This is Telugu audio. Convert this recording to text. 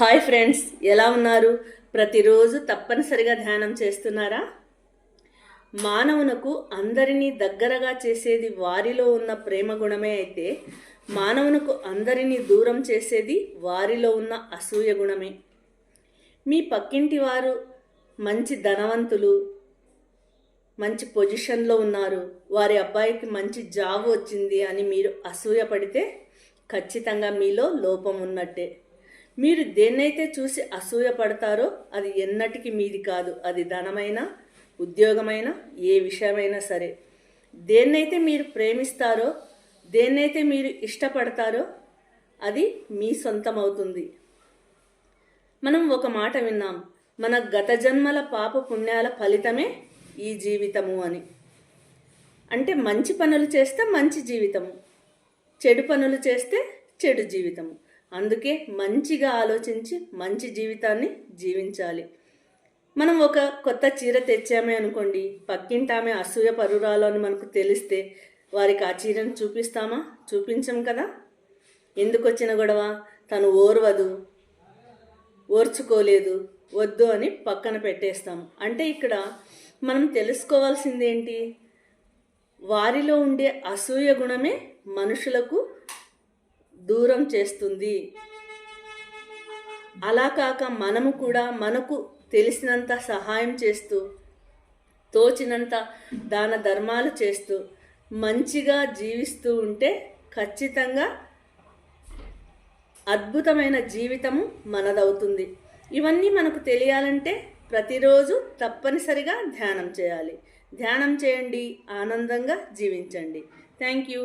హాయ్ ఫ్రెండ్స్ ఎలా ఉన్నారు? ప్రతిరోజు తప్పనిసరిగా ధ్యానం చేస్తున్నారా? మానవునకు అందరినీ దగ్గరగా చేసేది వారిలో ఉన్న ప్రేమ గుణమే అయితే మానవునకు అందరినీ దూరం చేసేది వారిలో ఉన్న అసూయ గుణమే. మీ పక్కింటి వారు మంచి ధనవంతులు మంచి పొజిషన్లో ఉన్నారు వారి అబ్బాయికి మంచి జాబ్ వచ్చింది అని మీరు అసూయ పడితే ఖచ్చితంగా మీలో లోపం ఉన్నట్టే. మీరు దేన్నైతే చూసి అసూయ పడతారో అది ఎన్నటికి మీది కాదు. అది ధనమైనా ఉద్యోగమైనా ఏ విషయమైనా సరే. దేన్నైతే మీరు ప్రేమిస్తారో దేన్నైతే మీరు ఇష్టపడతారో అది మీ సొంతం అవుతుంది మనం ఒక మాట విన్నాం. మన గత జన్మల పాప పుణ్యాల ఫలితమే ఈ జీవితము అని. అంటే మంచి పనులు చేస్తే మంచి జీవితము. చెడు పనులు చేస్తే చెడు జీవితము. అందుకే మంచిగా ఆలోచించి మంచి జీవితాన్ని జీవించాలి. మనం ఒక కొత్త చీర తెచ్చామే అనుకోండి పక్కింటామె అసూయ పరురాలు అని మనకు తెలిస్తే వారికి ఆ చీరను చూపిస్తామా? చూపించం కదా. ఎందుకు వచ్చిన గొడవ? తను ఓర్వదు ఓర్చుకోలేదు వద్దు అని పక్కన పెట్టేస్తాం అంటే ఇక్కడ మనం తెలుసుకోవాల్సింది ఏంటి వారిలో ఉండే అసూయ గుణమే మనుషులకు దూరం చేస్తుంది. అలా కాక మనము కూడా మనకు తెలిసినంత సహాయం చేస్తూ తోచినంత దాన ధర్మాలు చేస్తూ మంచిగా జీవిస్తూ ఉంటే ఖచ్చితంగా అద్భుతమైన జీవితము మనదవుతుంది. ఇవన్నీ మనకు తెలియాలంటే ప్రతిరోజు తప్పనిసరిగా ధ్యానం చేయాలి. ధ్యానం చేయండి ఆనందంగా జీవించండి. Thank you.